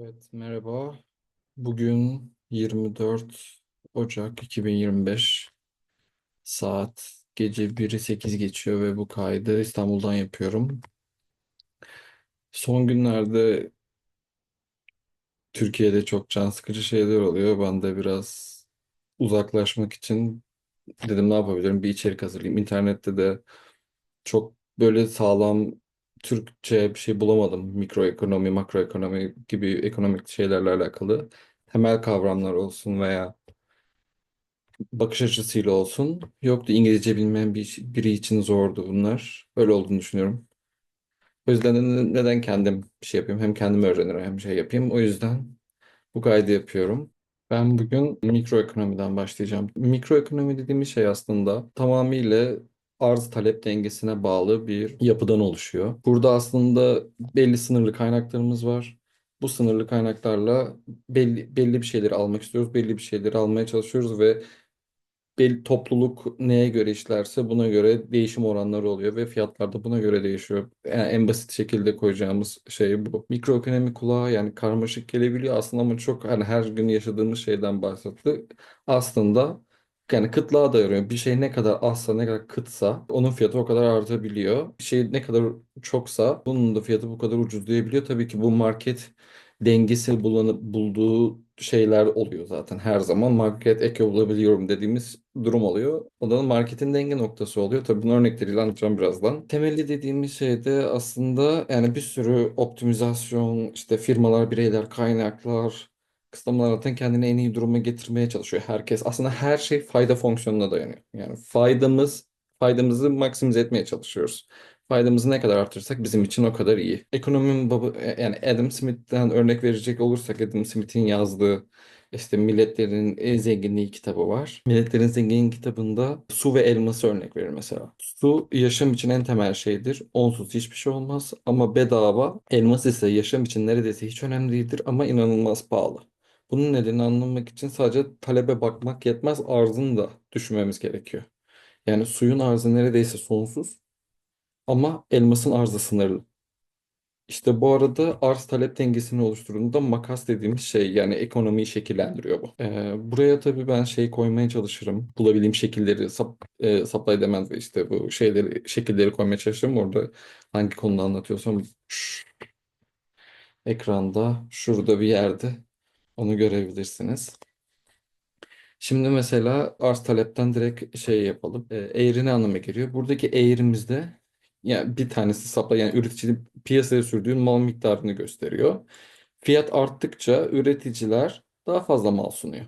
Evet, merhaba. Bugün 24 Ocak 2025 saat gece 1'i 8 geçiyor ve bu kaydı İstanbul'dan yapıyorum. Son günlerde Türkiye'de çok can sıkıcı şeyler oluyor. Ben de biraz uzaklaşmak için dedim ne yapabilirim? Bir içerik hazırlayayım. İnternette de çok böyle sağlam Türkçe bir şey bulamadım. Mikroekonomi, makroekonomi gibi ekonomik şeylerle alakalı. Temel kavramlar olsun veya bakış açısıyla olsun. Yoktu İngilizce bilmeyen bir, biri için zordu bunlar. Öyle olduğunu düşünüyorum. O yüzden de ne- neden kendim bir şey yapayım? Hem kendim öğrenirim hem şey yapayım. O yüzden bu kaydı yapıyorum. Ben bugün mikroekonomiden başlayacağım. Mikroekonomi dediğimiz şey aslında tamamıyla arz talep dengesine bağlı bir yapıdan oluşuyor. Burada aslında belli sınırlı kaynaklarımız var. Bu sınırlı kaynaklarla belli, belli bir şeyleri almak istiyoruz, belli bir şeyleri almaya çalışıyoruz ve bir topluluk neye göre işlerse buna göre değişim oranları oluyor ve fiyatlar da buna göre değişiyor. Yani en basit şekilde koyacağımız şey bu. Mikroekonomi kulağa yani karmaşık gelebiliyor aslında ama çok hani her gün yaşadığımız şeyden bahsetti. Aslında yani kıtlığa dayanıyor. Bir şey ne kadar azsa ne kadar kıtsa onun fiyatı o kadar artabiliyor. Bir şey ne kadar çoksa bunun da fiyatı bu kadar ucuzlayabiliyor. Tabii ki bu market dengesi bulanıp bulduğu şeyler oluyor zaten her zaman. Market eke bulabiliyorum dediğimiz durum oluyor. O da marketin denge noktası oluyor. Tabii bunun örnekleriyle anlatacağım birazdan. Temelli dediğimiz şey de aslında yani bir sürü optimizasyon, işte firmalar, bireyler, kaynaklar, kısıtlamalar zaten kendini en iyi duruma getirmeye çalışıyor herkes. Aslında her şey fayda fonksiyonuna dayanıyor. Yani faydamız, faydamızı maksimize etmeye çalışıyoruz. Faydamızı ne kadar artırsak bizim için o kadar iyi. Ekonominin baba yani Adam Smith'ten örnek verecek olursak Adam Smith'in yazdığı işte Milletlerin en Zenginliği kitabı var. Milletlerin Zenginliği kitabında su ve elması örnek verir mesela. Su yaşam için en temel şeydir. Onsuz hiçbir şey olmaz ama bedava. Elmas ise yaşam için neredeyse hiç önemli değildir ama inanılmaz pahalı. Bunun nedenini anlamak için sadece talebe bakmak yetmez, arzını da düşünmemiz gerekiyor. Yani suyun arzı neredeyse sonsuz ama elmasın arzı sınırlı. İşte bu arada arz talep dengesini oluşturduğunda makas dediğimiz şey yani ekonomiyi şekillendiriyor bu. Ee, buraya tabii ben şey koymaya çalışırım. Bulabildiğim şekilleri sap, e, supply demand ve işte bu şeyleri şekilleri koymaya çalışırım. Orada hangi konuda anlatıyorsam şş, ekranda şurada bir yerde onu görebilirsiniz. Şimdi mesela arz talepten direkt şey yapalım. E, eğri ne anlama geliyor? Buradaki eğrimizde yani bir tanesi supply yani üreticinin piyasaya sürdüğü mal miktarını gösteriyor. Fiyat arttıkça üreticiler daha fazla mal sunuyor.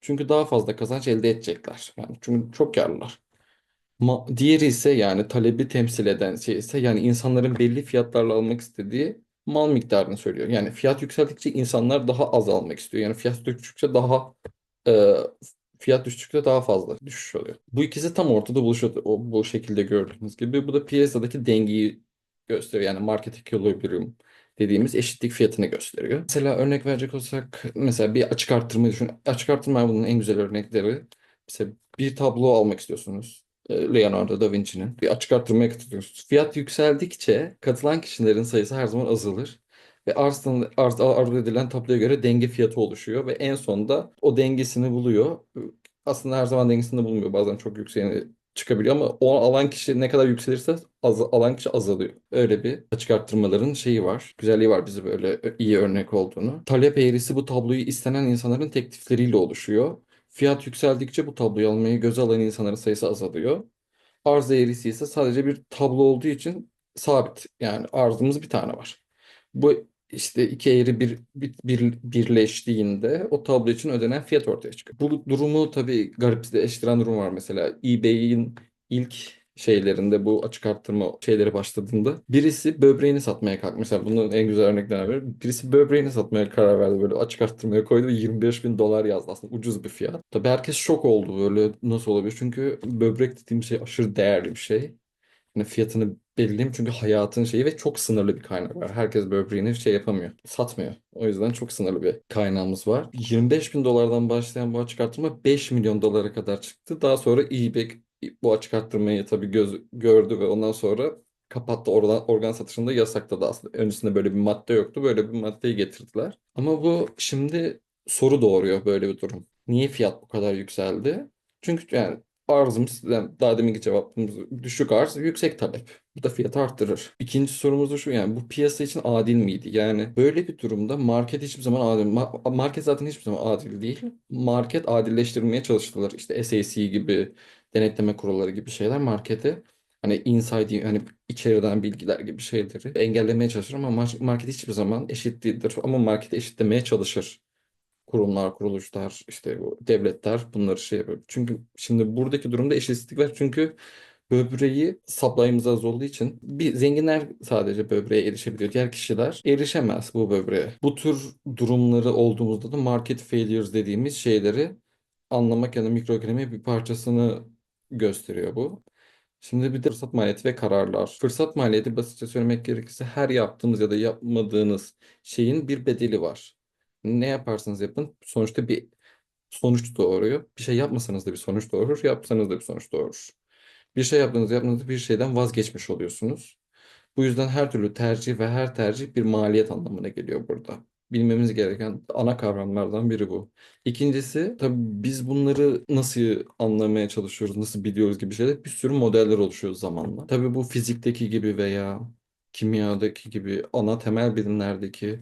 Çünkü daha fazla kazanç elde edecekler. Yani çünkü çok karlılar. Ma- diğeri ise yani talebi temsil eden şey ise yani insanların belli fiyatlarla almak istediği mal miktarını söylüyor. Yani fiyat yükseldikçe insanlar daha az almak istiyor. Yani fiyat düştükçe daha e, fiyat düştükçe daha fazla düşüş oluyor. Bu ikisi tam ortada buluşuyor. O, bu şekilde gördüğünüz gibi. Bu da piyasadaki dengeyi gösteriyor. Yani market equilibrium dediğimiz eşitlik fiyatını gösteriyor. Mesela örnek verecek olsak mesela bir açık arttırma düşün. Açık arttırma bunun en güzel örnekleri. Mesela bir tablo almak istiyorsunuz. E, Leonardo da Vinci'nin. Bir açık arttırmaya katılıyorsunuz. Fiyat yükseldikçe katılan kişilerin sayısı her zaman azalır. Ve arz, arz, arz edilen tabloya göre denge fiyatı oluşuyor. Ve en sonunda o dengesini buluyor. Aslında her zaman dengesini bulmuyor. Bazen çok yükseğine çıkabiliyor ama o alan kişi ne kadar yükselirse az, alan kişi azalıyor. Öyle bir açık arttırmaların şeyi var. Güzelliği var bize böyle iyi örnek olduğunu. Talep eğrisi bu tabloyu istenen insanların teklifleriyle oluşuyor. Fiyat yükseldikçe bu tabloyu almayı göze alan insanların sayısı azalıyor. Arz eğrisi ise sadece bir tablo olduğu için sabit. Yani arzımız bir tane var. Bu işte iki eğri bir, bir, bir- birleştiğinde o tablo için ödenen fiyat ortaya çıkıyor. Bu durumu tabii garipleştiren durum var mesela. eBay'in ilk şeylerinde bu açık arttırma şeyleri başladığında birisi böbreğini satmaya kalktı. Mesela bunun en güzel örneklerinden biri. Birisi böbreğini satmaya karar verdi böyle açık arttırmaya koydu ve 25 bin dolar yazdı aslında ucuz bir fiyat. Tabii herkes şok oldu böyle nasıl olabilir? Çünkü böbrek dediğim şey aşırı değerli bir şey. Yani fiyatını belirleyeyim çünkü hayatın şeyi ve çok sınırlı bir kaynak var. Herkes böbreğini şey yapamıyor, satmıyor. O yüzden çok sınırlı bir kaynağımız var. 25 bin dolardan başlayan bu açık artırma 5 milyon dolara kadar çıktı. Daha sonra eBay bu açık arttırmayı tabii göz, gördü ve ondan sonra kapattı. Organ, organ satışında yasakladı aslında. Öncesinde böyle bir madde yoktu. Böyle bir maddeyi getirdiler. Ama bu şimdi soru doğuruyor böyle bir durum. Niye fiyat bu kadar yükseldi? Çünkü yani arzımız, yani daha deminki cevabımız düşük arz, yüksek talep. Bu da fiyatı arttırır. İkinci sorumuz da şu yani bu piyasa için adil miydi? Yani böyle bir durumda market hiçbir zaman adil. ma- Market zaten hiçbir zaman adil değil. Market adilleştirmeye çalıştılar. İşte SAC gibi denetleme kurulları gibi şeyler markete hani inside hani içeriden bilgiler gibi şeyleri engellemeye çalışır ama mar- market hiçbir zaman eşit değildir. Ama marketi eşitlemeye çalışır kurumlar, kuruluşlar, işte devletler bunları şey yapıyor. Çünkü şimdi buradaki durumda eşitsizlik var. Çünkü böbreği supply'ımız az olduğu için bir zenginler sadece böbreğe erişebiliyor. Diğer kişiler erişemez bu böbreğe. Bu tür durumları olduğumuzda da market failures dediğimiz şeyleri anlamak ya da mikroekonomiye bir parçasını gösteriyor bu. Şimdi bir de fırsat maliyeti ve kararlar. Fırsat maliyeti basitçe söylemek gerekirse her yaptığımız ya da yapmadığınız şeyin bir bedeli var. Ne yaparsanız yapın sonuçta bir sonuç doğuruyor. Bir şey yapmasanız da bir sonuç doğurur, yapsanız da bir sonuç doğurur. Bir şey yaptığınız yaptığınızda bir şeyden vazgeçmiş oluyorsunuz. Bu yüzden her türlü tercih ve her tercih bir maliyet anlamına geliyor burada. Bilmemiz gereken ana kavramlardan biri bu. İkincisi tabii biz bunları nasıl anlamaya çalışıyoruz, nasıl biliyoruz gibi şeyler bir sürü modeller oluşuyor zamanla. Tabii bu fizikteki gibi veya kimyadaki gibi ana temel bilimlerdeki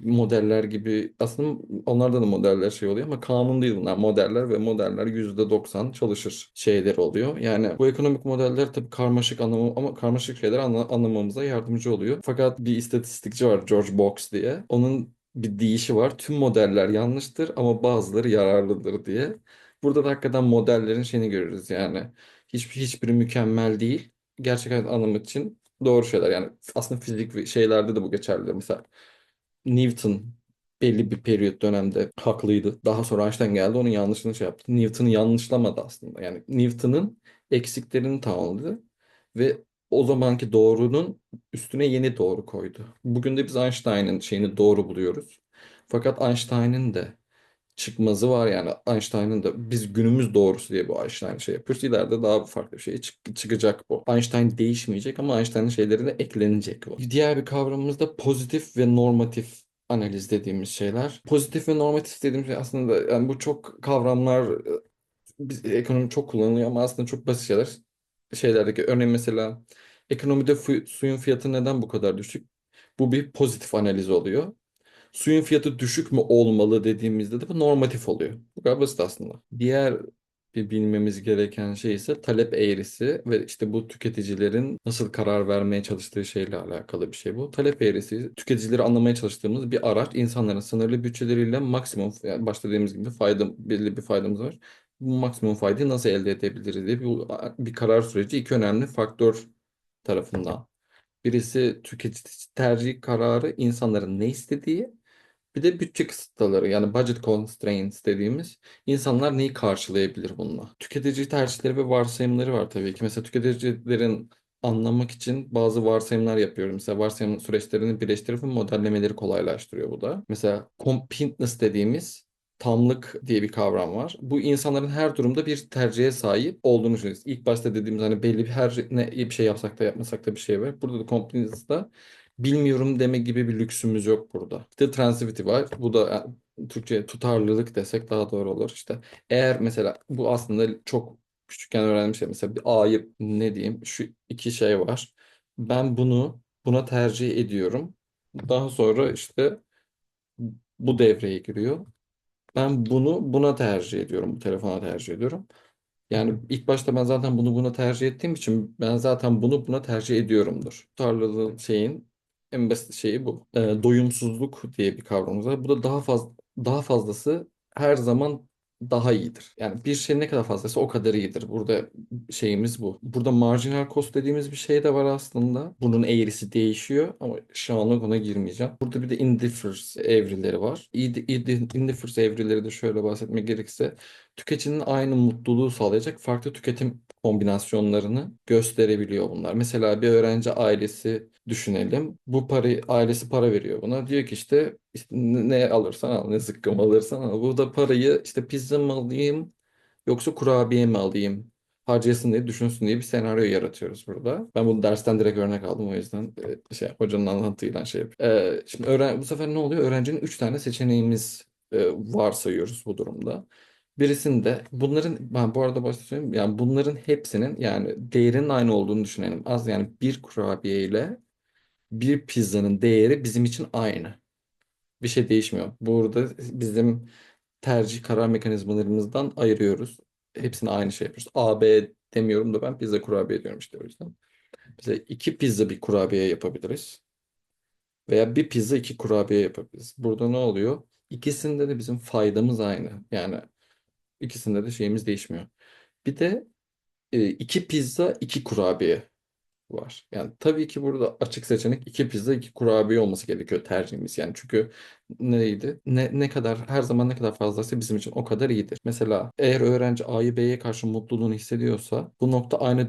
modeller gibi aslında onlarda da modeller şey oluyor ama kanun değil bunlar modeller ve modeller %90 çalışır şeyler oluyor. Yani bu ekonomik modeller tabii karmaşık anlamı ama karmaşık şeyler anla- anlamamıza yardımcı oluyor. Fakat bir istatistikçi var George Box diye. Onun bir deyişi var. Tüm modeller yanlıştır ama bazıları yararlıdır diye. Burada da hakikaten modellerin şeyini görürüz yani. Hiçbir hiçbiri mükemmel değil. Gerçek hayat anlamak için doğru şeyler. Yani aslında fizik şeylerde de bu geçerli. Mesela Newton belli bir periyot dönemde haklıydı. Daha sonra Einstein geldi onun yanlışını şey yaptı. Newton'u yanlışlamadı aslında. Yani Newton'un eksiklerini tamamladı ve o zamanki doğrunun üstüne yeni doğru koydu. Bugün de biz Einstein'ın şeyini doğru buluyoruz. Fakat Einstein'ın da çıkmazı var yani Einstein'ın da biz günümüz doğrusu diye bu Einstein şey yapıyoruz. İleride daha farklı bir şey çık- çıkacak bu. Einstein değişmeyecek ama Einstein'ın şeyleri de eklenecek bu. Diğer bir kavramımız da pozitif ve normatif analiz dediğimiz şeyler. Pozitif ve normatif dediğimiz şey aslında yani bu çok kavramlar e, biz, ekonomi çok kullanılıyor ama aslında çok basit şeyler. Şeylerdeki örneğin mesela ekonomide suyun fiyatı neden bu kadar düşük? Bu bir pozitif analiz oluyor. Suyun fiyatı düşük mü olmalı dediğimizde de bu normatif oluyor. Bu kadar basit aslında. Diğer bir bilmemiz gereken şey ise talep eğrisi ve işte bu tüketicilerin nasıl karar vermeye çalıştığı şeyle alakalı bir şey bu. Talep eğrisi tüketicileri anlamaya çalıştığımız bir araç. İnsanların sınırlı bütçeleriyle maksimum yani başta dediğimiz gibi fayda belli bir faydamız var. Bu maksimum faydayı nasıl elde edebiliriz diye bir, bir karar süreci iki önemli faktör tarafından. Birisi tüketici tercih kararı insanların ne istediği bir de bütçe kısıtları yani budget constraints dediğimiz insanlar neyi karşılayabilir bununla? Tüketici tercihleri ve varsayımları var tabii ki. Mesela tüketicilerin anlamak için bazı varsayımlar yapıyorum. Mesela varsayım süreçlerini birleştirip modellemeleri kolaylaştırıyor bu da. Mesela completeness dediğimiz tamlık diye bir kavram var. Bu insanların her durumda bir tercihe sahip olduğunu düşünüyoruz. İlk başta dediğimiz hani belli bir her ne bir şey yapsak da yapmasak da bir şey var. Burada da completeness'da bilmiyorum deme gibi bir lüksümüz yok burada. De transitivity var. Bu da yani, Türkçe tutarlılık desek daha doğru olur işte. Eğer mesela bu aslında çok küçükken öğrendiğim şey mesela bir A'yı ne diyeyim şu iki şey var. Ben bunu buna tercih ediyorum. Daha sonra işte bu devreye giriyor. Ben bunu buna tercih ediyorum. Bu telefona tercih ediyorum. Yani ilk başta ben zaten bunu buna tercih ettiğim için ben zaten bunu buna tercih ediyorumdur. Tutarlılığın şeyin en basit şeyi bu. E, doyumsuzluk diye bir kavramımız var. Bu da daha fazla daha fazlası her zaman daha iyidir. Yani bir şey ne kadar fazlası o kadar iyidir. Burada şeyimiz bu. Burada marjinal cost dediğimiz bir şey de var aslında. Bunun eğrisi değişiyor ama şu anlık ona girmeyeceğim. Burada bir de indifference evrileri var. Indifference evrileri de şöyle bahsetmek gerekirse tüketicinin aynı mutluluğu sağlayacak farklı tüketim kombinasyonlarını gösterebiliyor bunlar. Mesela bir öğrenci ailesi düşünelim. Bu parayı ailesi para veriyor buna. Diyor ki işte, ne alırsan al, ne zıkkım alırsan al. Bu da parayı işte pizza mı alayım yoksa kurabiye mi alayım? harcayasın diye düşünsün diye bir senaryo yaratıyoruz burada. Ben bunu dersten direkt örnek aldım o yüzden e, şey hocanın anlattığıyla şey yapıyorum. E, şimdi öğren bu sefer ne oluyor? Öğrencinin 3 tane seçeneğimiz e, varsayıyoruz bu durumda. Birisinde bunların ben bu arada başta söyleyeyim yani bunların hepsinin yani değerinin aynı olduğunu düşünelim. Az yani bir kurabiye ile bir pizzanın değeri bizim için aynı. Bir şey değişmiyor. Burada bizim tercih karar mekanizmalarımızdan ayırıyoruz. Hepsini aynı şey yapıyoruz. A, B demiyorum da ben pizza kurabiye diyorum işte o yüzden. Bize iki pizza bir kurabiye yapabiliriz. Veya bir pizza iki kurabiye yapabiliriz. Burada ne oluyor? İkisinde de bizim faydamız aynı. Yani ikisinde de şeyimiz değişmiyor. Bir de e, iki pizza iki kurabiye var. Yani tabii ki burada açık seçenek iki pizza iki kurabiye olması gerekiyor tercihimiz. Yani çünkü neydi? Ne, ne kadar her zaman ne kadar fazlaysa bizim için o kadar iyidir. Mesela eğer öğrenci A'yı B'ye karşı mutluluğunu hissediyorsa bu nokta aynı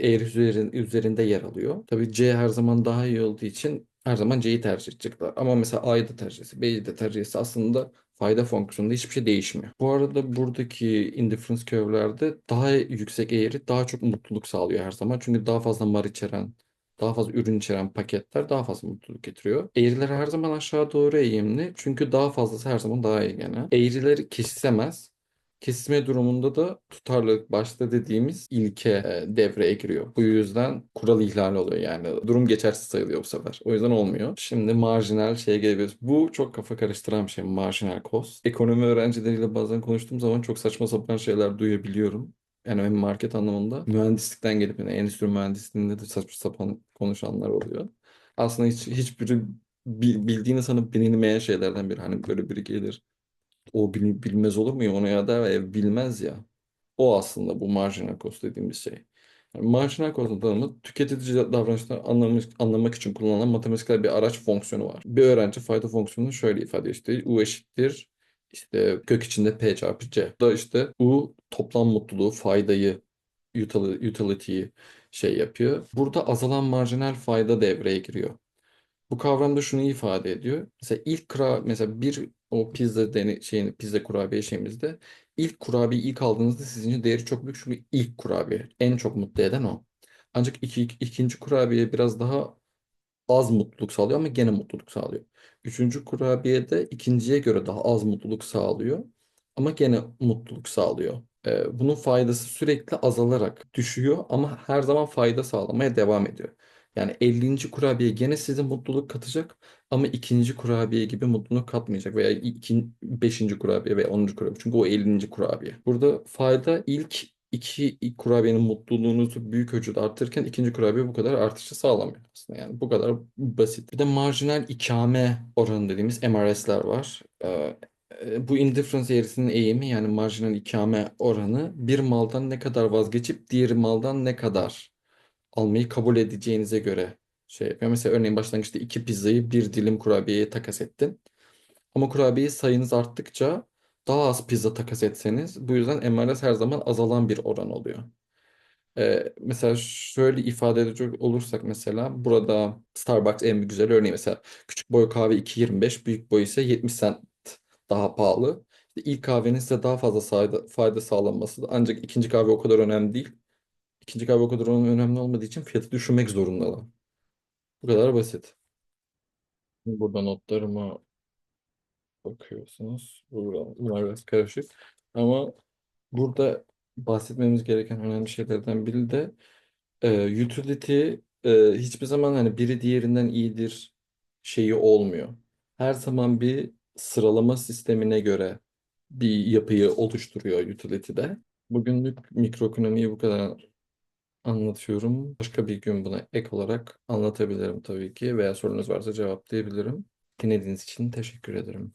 eğrisi üzerinde, üzerinde yer alıyor. Tabii C her zaman daha iyi olduğu için her zaman C'yi tercih edecekler. Ama mesela A'yı da tercih etse, B'yi de tercih etse aslında fayda fonksiyonunda hiçbir şey değişmiyor. Bu arada buradaki indifference curve'lerde daha yüksek eğri daha çok mutluluk sağlıyor her zaman. Çünkü daha fazla mar içeren, daha fazla ürün içeren paketler daha fazla mutluluk getiriyor. Eğriler her zaman aşağı doğru eğimli. Çünkü daha fazlası her zaman daha iyi gene. Eğrileri kesilemez. Kesme durumunda da tutarlılık başta dediğimiz ilke e, devreye giriyor. Bu yüzden kural ihlali oluyor yani. Durum geçersiz sayılıyor bu sefer. O yüzden olmuyor. Şimdi marjinal şeye gelebiliriz. Bu çok kafa karıştıran bir şey. Marjinal cost. Ekonomi öğrencileriyle bazen konuştuğum zaman çok saçma sapan şeyler duyabiliyorum. Yani hem market anlamında mühendislikten gelip yani endüstri mühendisliğinde de saçma sapan konuşanlar oluyor. Aslında hiç hiçbiri bi- bildiğini sanıp bilinmeyen şeylerden biri. Hani böyle biri gelir o bil- bilmez olur mu ya onu ya da ev bilmez ya. O aslında bu marjinal cost dediğimiz şey. Yani marjinal cost'un tanımı tüketici davranışları anlamak, anlamak için kullanılan matematiksel bir araç fonksiyonu var. Bir öğrenci fayda fonksiyonunu şöyle ifade ediyor. İşte U eşittir işte kök içinde P çarpı C. Da işte U toplam mutluluğu, faydayı, util- utility'yi şey yapıyor. Burada azalan marjinal fayda devreye giriyor. Bu kavram da şunu ifade ediyor. Mesela ilk kura mesela bir o pizza deni şeyin pizza kurabiye şeyimizde ilk kurabiye ilk aldığınızda sizin için değeri çok büyük çünkü ilk kurabiye en çok mutlu eden o. Ancak iki, ikinci kurabiye biraz daha az mutluluk sağlıyor ama gene mutluluk sağlıyor. Üçüncü kurabiye de ikinciye göre daha az mutluluk sağlıyor ama gene mutluluk sağlıyor. Ee, bunun faydası sürekli azalarak düşüyor ama her zaman fayda sağlamaya devam ediyor. Yani 50. kurabiye gene size mutluluk katacak ama ikinci kurabiye gibi mutluluk katmayacak veya iki, 5. kurabiye veya 10. kurabiye. Çünkü o 50. kurabiye. Burada fayda ilk iki ilk kurabiyenin mutluluğunuzu büyük ölçüde artırırken ikinci kurabiye bu kadar artışı sağlamıyor aslında. Yani bu kadar basit. Bir de marjinal ikame oranı dediğimiz MRS'ler var. Ee, e, bu indifference eğrisinin eğimi yani marjinal ikame oranı bir maldan ne kadar vazgeçip diğer maldan ne kadar almayı kabul edeceğinize göre şey yapıyor. Mesela örneğin başlangıçta iki pizzayı bir dilim kurabiyeye takas ettin. Ama kurabiye sayınız arttıkça daha az pizza takas etseniz bu yüzden MRS her zaman azalan bir oran oluyor. Ee, mesela şöyle ifade edecek olursak mesela burada Starbucks en güzel örneği mesela küçük boy kahve 2.25 büyük boy ise 70 cent daha pahalı. İşte ilk kahvenin size daha fazla fayda, sağlanması ancak ikinci kahve o kadar önemli değil. İkinci kahve o kadar önemli olmadığı için fiyatı düşürmek zorundalar. Bu kadar basit. Burada notlarıma bakıyorsunuz. Bunlar biraz karışık. Ama burada bahsetmemiz gereken önemli şeylerden biri de e, utility e, hiçbir zaman hani biri diğerinden iyidir şeyi olmuyor. Her zaman bir sıralama sistemine göre bir yapıyı oluşturuyor utility'de. Bugünlük mikroekonomiyi bu kadar anlatıyorum. Başka bir gün buna ek olarak anlatabilirim tabii ki veya sorunuz varsa cevaplayabilirim. Dinlediğiniz için teşekkür ederim.